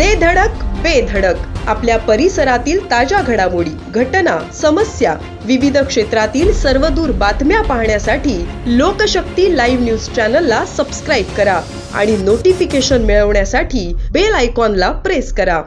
दे धडक बेधडक आपल्या परिसरातील ताज्या घडामोडी घटना समस्या विविध क्षेत्रातील सर्वदूर बातम्या पाहण्यासाठी लोकशक्ती लाईव्ह न्यूज चॅनलला सबस्क्राईब करा आणि नोटिफिकेशन मिळवण्यासाठी बेल आयकॉनला प्रेस करा.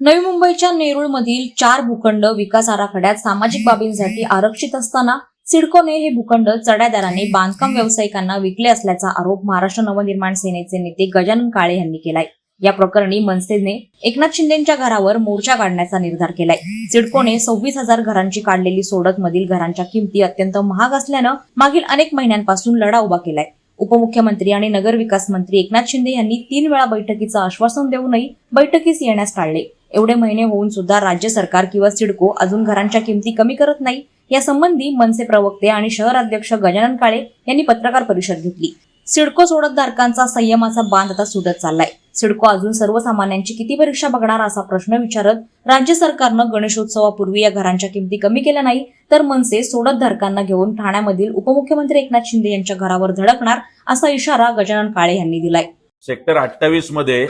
नवी मुंबईच्या नेरूळमधील चार भूखंड विकास आराखड्यात सामाजिक बाबींसाठी आरक्षित असताना सिडकोने हे भूखंड चढ्या दराने बांधकाम व्यावसायिकांना विकले असल्याचा आरोप महाराष्ट्र नवनिर्माण सेनेचे नेते गजानन काळे यांनी केलाय. या प्रकरणी मनसेने एकनाथ शिंदेच्या घरावर मोर्चा काढण्याचा निर्धार केलाय. सिडकोने सव्वीस हजार घरांची काढलेली सोडत मधील घरांच्या किमती अत्यंत महाग असल्यानं मागील अनेक महिन्यांपासून लढा उभा केलाय. उपमुख्यमंत्री आणि नगरविकास मंत्री एकनाथ शिंदे यांनी तीन वेळा बैठकीचं आश्वासन देऊनही बैठकीस येण्यास टाळले. एवढे महिने होऊन सुद्धा राज्य सरकार किंवा सिडको अजून घरांच्या किमती कमी करत नाही. यासंबंधी मनसे प्रवक्ते आणि शहराध्यक्ष गजानन काळे यांनी पत्रकार परिषद घेतली. सिडको सोडतधारकांचा संयमाचा बांध आता सुटत चाललाय. सिडको अजून सर्वसामान्यांची किती परीक्षा बघणार असा प्रश्न विचारत राज्य सरकारनं गणेशोत्सवापूर्वी या घरांच्या किमती कमी केल्या नाही तर मनसे सोडतधारकांना घेऊन ठाण्यामधील उपमुख्यमंत्री एकनाथ शिंदे यांच्या घरावर धडकणार असा इशारा गजानन काळे यांनी दिलाय. सेक्टर अठ्ठावीसमध्ये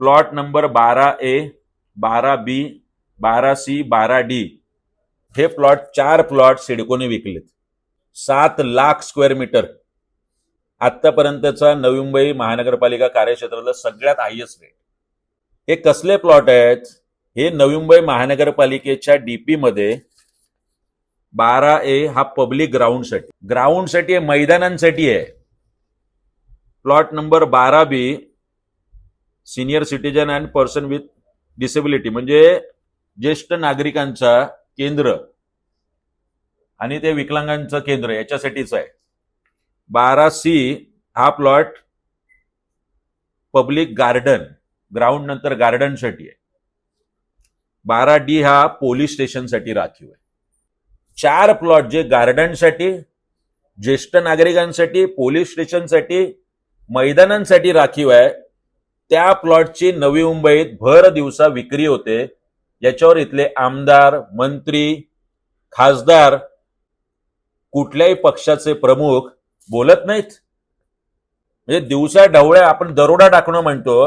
प्लॉट नंबर बारा ए बारा बी बारा सी बारा डी हे प्लॉट चार प्लॉट सिडकोने विकलेत. सात लाख स्क्वेअर मीटर आतापर्यंतचा नवी मुंबई महानगरपालिका कार्यक्षेत्रातलं सगळ्यात हायस्ट रेट हे कसले प्लॉट आहेत? हे नवी मुंबई महानगरपालिकेच्या डीपी मध्ये बारा ए हा पब्लिक ग्राउंडसाठी ग्राउंडसाठी आहे मैदानांसाठी आहे. प्लॉट नंबर बारा B senior citizen and person with disability म्हणजे ज्येष्ठ नागरिकांचा केंद्र आणि ते विकलांगांचं केंद्र याच्यासाठीच आहे. बारा सी हा प्लॉट पब्लिक गार्डन ग्राउंड नंतर गार्डनसाठी आहे. बारा डी हा पोलीस स्टेशनसाठी राखीव आहे. चार प्लॉट जे गार्डनसाठी ज्येष्ठ नागरिकांसाठी पोलीस स्टेशनसाठी मैदानांसाठी राखीव आहे त्या प्लॉटची नवी मुंबईत भर दिवसा विक्री होते. याच्यावर इथले आमदार मंत्री खासदार कुठल्याही पक्षाचे प्रमुख बोलत नाहीत. म्हणजे दिवसा ढवळ्या आपण दरोडा टाकणं म्हणतो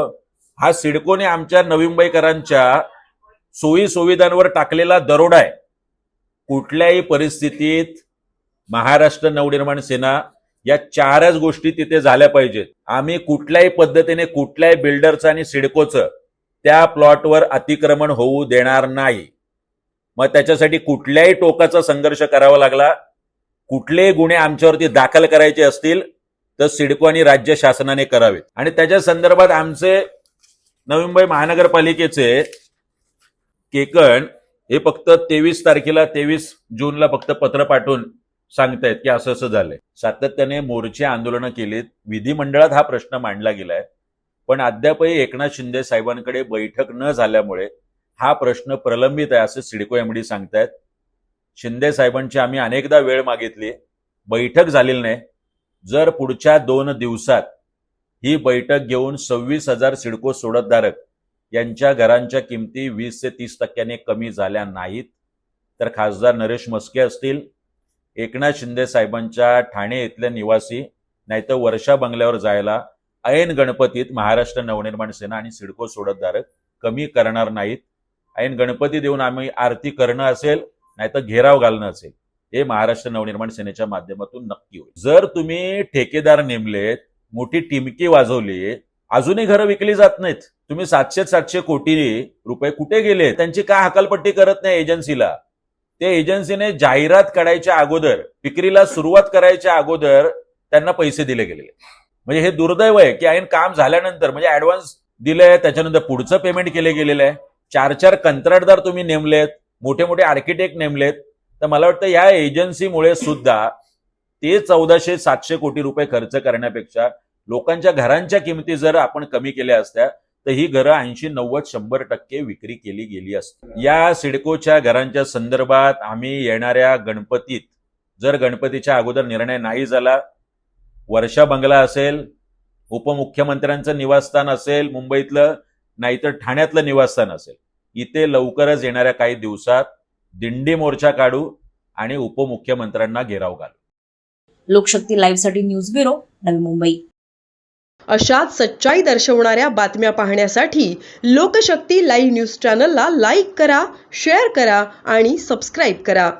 हा सिडकोने आमच्या नवी मुंबईकरांच्या सोयी सुविधांवर टाकलेला दरोडा आहे. कुठल्याही परिस्थितीत महाराष्ट्र नवनिर्माण सेना या चारच गोष्टी तिथे झाल्या पाहिजेत. आम्ही कुठल्याही पद्धतीने कुठल्याही बिल्डरचं आणि सिडकोचं त्या प्लॉटवर अतिक्रमण होऊ देणार नाही. मग त्याच्यासाठी कुठल्याही टोकाचा संघर्ष करावा लागला कुठले गुन्हे आमच्यावरती दाखल करायचे असतील तर सिडको आणि राज्य शासनाने करावेत. आणि त्याच्या संदर्भात आमचे नवी मुंबई महानगरपालिकेचे केकण हे फक्त तेवीस तारखेला तेवीस जूनला फक्त पत्र पाठवून सांगतायत की असं असं झालंय. सातत्याने मोर्चे आंदोलनं केलीत. विधिमंडळात हा प्रश्न मांडला गेलाय. पण अद्यापही एकनाथ शिंदे साहेबांकडे बैठक न झाल्यामुळे हा प्रश्न प्रलंबित आहे असं सिडको एमडी सांगतायत. शिंदे साहेबांची आम्ही अनेकदा वेळ मागितली. बैठक झालेली नाही. जर पुढच्या दोन दिवसात ही बैठक घेऊन सव्वीस हजार सिडको सोडतधारक यांच्या घरांच्या किमती वीस ते तीस टक्क्याने कमी झाल्या नाहीत तर खासदार नरेश मस्के असतील एकनाथ शिंदे साहेबांच्या ठाणे इथले निवासी नाहीतर वर्षा बंगल्यावर जायला ऐन गणपतीत महाराष्ट्र नवनिर्माण सेना आणि सिडको सोडतधारक कमी करणार नाहीत. ऐन गणपती देऊन आम्ही आरती करणं असेल नाहीतर घेराव घालणं असेल. हे महाराष्ट्र नवनिर्माण सेनेच्या माध्यमातून नक्की होईल. जर तुम्ही ठेकेदार नेमलेत मोठी टिमकी वाजवली अजूनही घरं विकली जात नाहीत. तुम्ही सातशे सातशे कोटी रुपये कुठे गेले त्यांची काय हकालपट्टी करत नाही एजन्सीला? ते एजन्सीने जाहिरात काढायच्या अगोदर विक्रीला सुरुवात करायच्या अगोदर त्यांना पैसे दिले गेलेले. म्हणजे हे दुर्दैव आहे की ऐन काम झाल्यानंतर म्हणजे ऍडव्हान्स दिलंय त्याच्यानंतर पुढचं पेमेंट केले गेलेलं आहे. चार चार कंत्राटदार तुम्ही नेमलेत. मोठे मोठे आर्किटेक्ट नेमलेत. तर मला वाटतं या एजन्सीमुळे सुद्धा ते चौदाशे सातशे कोटी रुपये खर्च करण्यापेक्षा लोकांच्या घरांच्या किमती जर आपण कमी केल्या असत्या तर ही घरं ऐंशी नव्वद शंभर टक्के विक्री केली गेली असती. या सिडकोच्या घरांच्या संदर्भात आम्ही येणाऱ्या गणपतीत जर गणपतीच्या अगोदर निर्णय नाही झाला वर्षा बंगला असेल उपमुख्यमंत्र्यांचं निवासस्थान असेल मुंबईतलं नाहीतर ठाण्यातलं निवासस्थान असेल. इथे लवकरच येणाऱ्या काही दिवसात दिंडी मोर्चा काढू आणि उपमुख्यमंत्र्यांना घेराव घालू. लोकशक्ती लाईव्हसाठी न्यूज ब्युरो नवी मुंबई. अशाच सच्चाई दर्शवणाऱ्या बातम्या पाहण्यासाठी लोकशक्ती लाईव्ह न्यूज चॅनलला लाईक करा शेअर करा आणि सबस्क्राईब करा.